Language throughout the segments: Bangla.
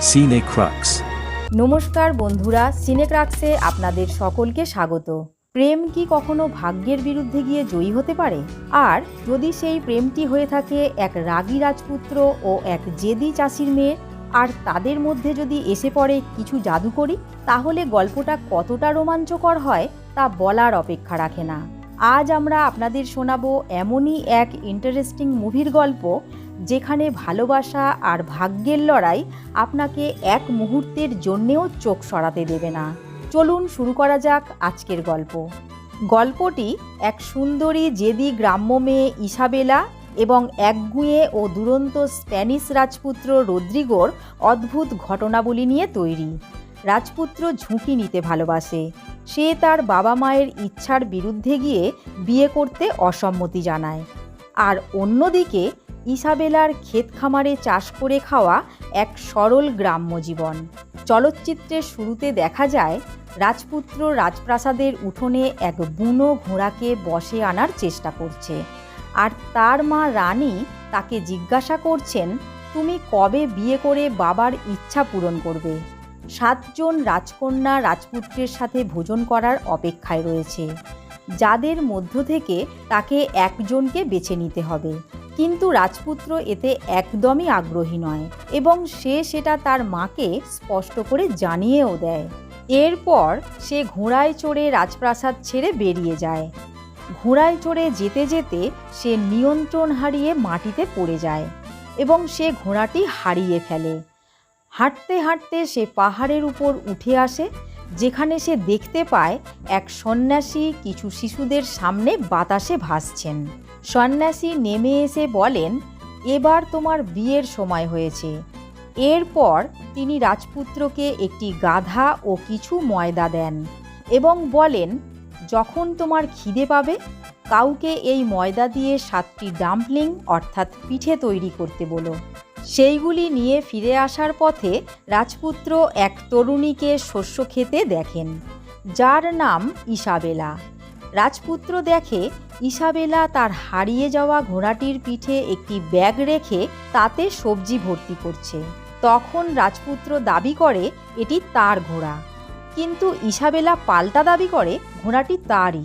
Crux. নমস্কার বন্ধুরা সিনেক্রাক্সে আপনাদের সকলকে স্বাগত। প্রেম কি কখনো ভাগ্যের বিরুদ্ধে গিয়ে জয়ী হতে পারে? আর যদি সেই প্রেমটি হয়ে থাকে এক রাগী রাজপুত্র ও এক জেদি চাষির মেয়ের আর তাদের মধ্যে যদি এসে পড়ে কিছু জাদুকরি, তাহলে গল্পটা কতটা রোমাঞ্চকর হয় তা বলার অপেক্ষা রাখে না। আজ আমরা আপনাদের শোনাবো এমনই এক ইন্টারেস্টিং মুভির গল্প যেখানে ভালোবাসা আর ভাগ্যের লড়াই আপনাকে এক মুহূর্তের জন্যেও চোখ সরাতে দেবে না। চলুন শুরু করা যাক আজকের গল্প। গল্পটি এক সুন্দরী জেদি গ্রাম্য মেয়ে ইসাবেলা এবং একগুঁয়ে ও দুরন্ত স্প্যানিশ রাজপুত্র রদ্রিগোর অদ্ভুত ঘটনাবলী নিয়ে তৈরি। রাজপুত্র ঝুঁকি নিতে ভালোবাসে। সে তার বাবা মায়ের ইচ্ছার বিরুদ্ধে গিয়ে বিয়ে করতে অসম্মতি জানায়। আর অন্যদিকে ইসাবেলার ক্ষেত খামারে চাষ করে খাওয়া এক সরল গ্রাম্য জীবন। চলচ্চিত্রের শুরুতে দেখা যায়, রাজপুত্র রাজপ্রাসাদের উঠোনে এক বুনো ঘোড়াকে বসে আনার চেষ্টা করছে। আর তার মা রানী তাকে জিজ্ঞাসা করছেন, তুমি কবে বিয়ে করে বাবার ইচ্ছা পূরণ করবে? সাতজন রাজকন্যা রাজপুত্রের সাথে ভোজন করার অপেক্ষায় রয়েছে। যাদের মধ্য থেকে তাকে একজনকে বেছে নিতে হবে। কিন্তু রাজপুত্র এতে একদমই আগ্রহী নয় এবং সে সেটা তার মাকে স্পষ্ট করে জানিয়েও দেয়। এরপর সে ঘোড়ায় চড়ে রাজপ্রাসাদ ছেড়ে বেরিয়ে যায়। ঘোড়ায় চড়ে যেতে যেতে সে নিয়ন্ত্রণ হারিয়ে মাটিতে পড়ে যায় এবং সে ঘোড়াটি হারিয়ে ফেলে। হাঁটতে হাঁটতে সে পাহাড়ের উপর উঠে আসে যেখানে সে দেখতে পায় এক সন্ন্যাসী কিছু শিশুদের সামনে বাতাসে ভাসছেন। সন্ন্যাসী নেমে এসে বলেন, এবার তোমার বিয়ের সময় হয়েছে। এরপর তিনি রাজপুত্রকে একটি গাধা ও কিছু ময়দা দেন এবং বলেন, যখন তোমার খিদে পাবে, কাউকে এই ময়দা দিয়ে সাতটি ডাম্পলিং অর্থাৎ পিঠে তৈরি করতে বলো। সেইগুলি নিয়ে ফিরে আসার পথে রাজপুত্র এক তরুণীকে শস্য খেতে দেখেন, যার নাম ইসাবেলা। রাজপুত্র দেখে ইসাবেলা তার হারিয়ে যাওয়া ঘোড়াটির পিঠে একটি ব্যাগ রেখে তাতে সবজি ভর্তি করছে। তখন রাজপুত্র দাবি করে, এটি তার ঘোড়া। কিন্তু ইসাবেলা পাল্টা দাবি করে, ঘোড়াটি তারই।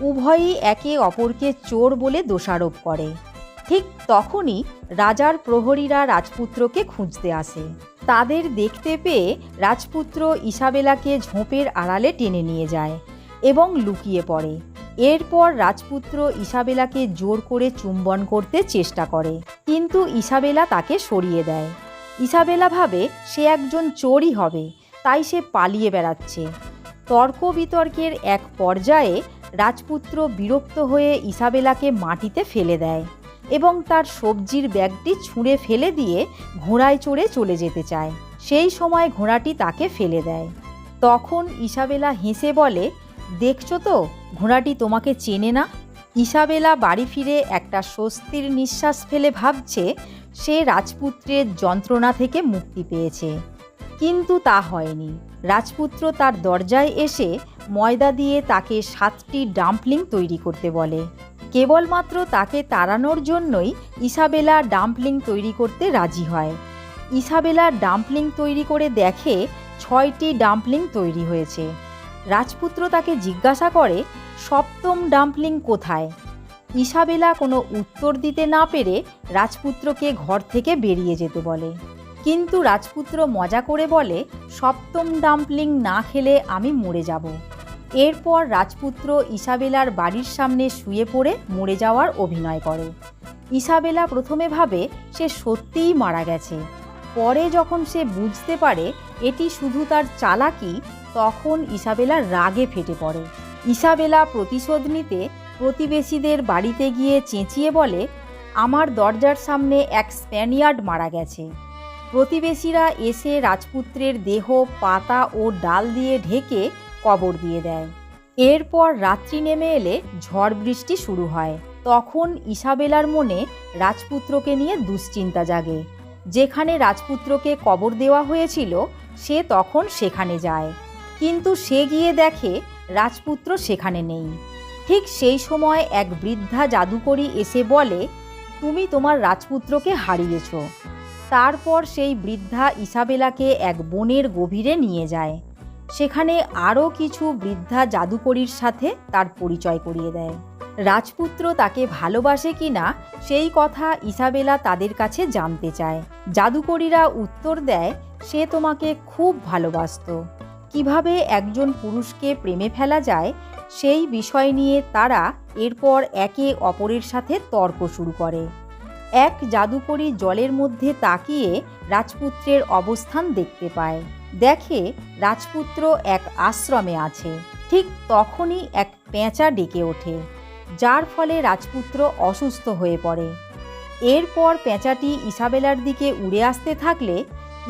উভয়ই একে অপরকে চোর বলে দোষারোপ করে। ঠিক তখনই রাজার প্রহরীরা রাজপুত্রকে খুঁজতে আসে। তাদের দেখতে পেয়ে রাজপুত্র ইসাবেলাকে ঝোপের আড়ালে টেনে নিয়ে যায় এবং লুকিয়ে পড়ে। এরপর রাজপুত্র ইসাবেলাকে জোর করে চুম্বন করতে চেষ্টা করে, কিন্তু ইসাবেলা তাকে সরিয়ে দেয়। ইসাবেলা ভাবে, সে একজন চোরই হবে, তাই সে পালিয়ে বেড়াচ্ছে। তর্ক বিতর্কের এক পর্যায়ে রাজপুত্র বিরক্ত হয়ে ইসাবেলাকে মাটিতে ফেলে দেয়। এবং তার সবজির ব্যাগটি ছুঁড়ে ফেলে দিয়ে ঘোড়ায় চড়ে চলে যেতে চায়। সেই সময় ঘোড়াটি তাকে ফেলে দেয়। তখন ইসাবেলা হেসে বলে, দেখছ তো, ঘোড়াটি তোমাকে চেনে না? ইসাবেলা বাড়ি ফিরে একটা স্বস্তির নিঃশ্বাস ফেলে ভাবছে, সে রাজপুত্রের যন্ত্রণা থেকে মুক্তি পেয়েছে। কিন্তু তা হয়নি। রাজপুত্র তার দরজায় এসে ময়দা দিয়ে তাকে সাতটি ডাম্পলিং তৈরি করতে বলে। কেবলমাত্র তাকে তাড়ানোর জন্যই ইসাবেলা ডাম্পলিং তৈরি করতে রাজি হয়। ইসাবেলা ডাম্পলিং তৈরি করে দেখে ছয়টি ডাম্পলিং তৈরি হয়েছে। রাজপুত্র তাকে জিজ্ঞাসা করে, সপ্তম ডাম্পলিং কোথায়? ইসাবেলা কোনো উত্তর দিতে না পেরে রাজপুত্রকে ঘর থেকে বেরিয়ে যেতে বলে। কিন্তু রাজপুত্র মজা করে বলে, সপ্তম ডাম্পলিং না খেলে আমি মরে যাব। এরপর রাজপুত্র ইসাবেলার বাড়ির সামনে শুয়ে পড়ে মরে যাওয়ার অভিনয় করে। ইসাবেলা প্রথমে ভাবে সে সত্যিই মারা গেছে। পরে যখন সে বুঝতে পারে এটি শুধু তার চালাকি, তখন ইসাবেলা রাগে ফেটে পড়ে। ইসাবেলা প্রতিশোধ নিতে প্রতিবেশীদের বাড়িতে গিয়ে চেঁচিয়ে বলে, আমার দরজার সামনে এক স্প্যানিয়ার্ড মারা গেছে। প্রতিবেশীরা এসে রাজপুত্রের দেহ, পাতা ও ডাল দিয়ে ঢেকে কবর দিয়ে দেয়। এরপর রাত্রি নেমে এলে ঝড় বৃষ্টি শুরু হয়। তখন ইসাবেলার মনে রাজপুত্রকে নিয়ে দুশ্চিন্তা জাগে। যেখানে রাজপুত্রকে কবর দেওয়া হয়েছিল, সে তখন সেখানে যায়। কিন্তু সে গিয়ে দেখে রাজপুত্র সেখানে নেই। ঠিক সেই সময় এক বৃদ্ধা জাদুকরী এসে বলে, তুমি তোমার রাজপুত্রকে হারিয়েছ। তারপর সেই বৃদ্ধা ইসাবেলাকে এক বনের গভীরে নিয়ে যায়। সেখানে আরও কিছু বৃদ্ধা জাদুকরীর সাথে তার পরিচয় করিয়ে দেয়। রাজপুত্র তাকে ভালোবাসে কি না, সেই কথা ইসাবেলা তাদের কাছে জানতে চায়। জাদুকরীরা উত্তর দেয়, সে তোমাকে খুব ভালোবাসত। কীভাবে একজন পুরুষকে প্রেমে ফেলা যায়, সেই বিষয় নিয়ে তারা এরপর একে অপরের সাথে তর্ক শুরু করে। এক জাদুকরী জলের মধ্যে তাকিয়ে রাজপুত্রের অবস্থান দেখতে পায়। দেখে রাজপুত্র এক আশ্রমে আছে। ঠিক তখনই এক পেঁচা ডেকে ওঠে, যার ফলে রাজপুত্র অসুস্থ হয়ে পড়ে। এরপর পেঁচাটি ইসাবেলার দিকে উড়ে আসতে থাকলে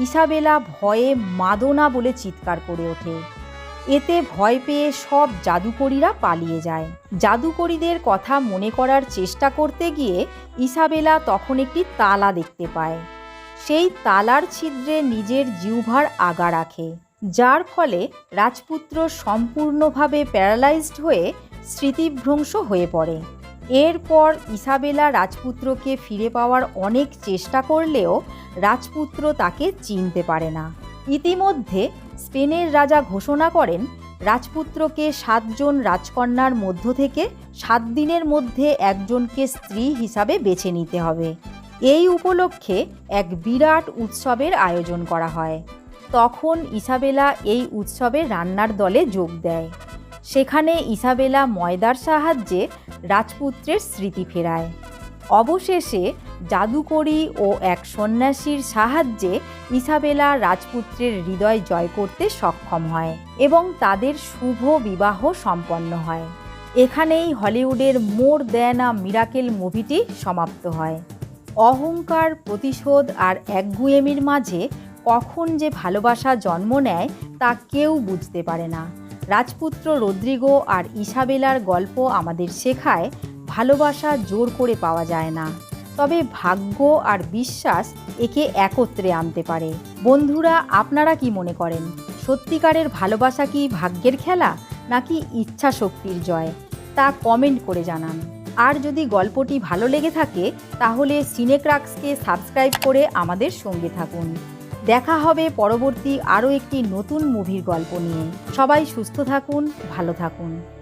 ইসাবেলা ভয়ে মাদনা বলে চিৎকার করে ওঠে। এতে ভয় পেয়ে সব জাদুকরীরা পালিয়ে যায়। জাদুকরীদের কথা মনে করার চেষ্টা করতে গিয়ে ইসাবেলা তখন একটি তালা দেখতে পায়। সেই তালার ছিদ্রে নিজের জিহ্বার আগা রাখে, যার ফলে রাজপুত্র সম্পূর্ণভাবে প্যারালাইজড হয়ে স্মৃতিভ্রংশ হয়ে পড়ে। এরপর ইসাবেলা রাজপুত্রকে ফিরে পাওয়ার অনেক চেষ্টা করলেও রাজপুত্র তাকে চিনতে পারে না। ইতিমধ্যে স্পেনের রাজা ঘোষণা করেন, রাজপুত্রকে সাতজন রাজকন্যার মধ্য থেকে সাত দিনের মধ্যে একজনকে স্ত্রী হিসাবে বেছে নিতে হবে। এই উপলক্ষে এক বিরাট উৎসবের আয়োজন করা হয়। তখন ইসাবেলা এই উৎসবে রান্নার দলে যোগ দেয়। সেখানে ইসাবেলা ময়দার সাহায্যে রাজপুত্রের স্মৃতি ফেরায়। অবশেষে জাদুকরী ও এক সন্ন্যাসীর সাহায্যে ইসাবেলা রাজপুত্রের হৃদয় জয় করতে সক্ষম হয় এবং তাদের শুভ বিবাহ সম্পন্ন হয়। এখানেই হলিউডের মোর দেন মিরাকেল মুভিটি সমাপ্ত হয়। অহংকার, প্রতিশোধ আর একগুয়েমির মাঝে কখন যে ভালোবাসা জন্ম নেয় তা কেউ বুঝতে পারে না। রাজপুত্র রদ্রিগো আর ইসাবেলার গল্প আমাদের শেখায়, ভালোবাসা জোর করে পাওয়া যায় না। তবে ভাগ্য আর বিশ্বাস একে একত্রে আনতে পারে। বন্ধুরা, আপনারা কি মনে করেন? সত্যিকারের ভালোবাসা কি ভাগ্যের খেলা নাকি ইচ্ছা শক্তির জয়? তা কমেন্ট করে জানান। আর যদি গল্পটি ভালো লেগে থাকে, তাহলে সিনেক্রাক্সকে সাবস্ক্রাইব করে আমাদের সঙ্গে থাকুন। দেখা হবে পরবর্তী আরও একটি নতুন মুভির গল্প নিয়ে। সবাই সুস্থ থাকুন, ভালো থাকুন।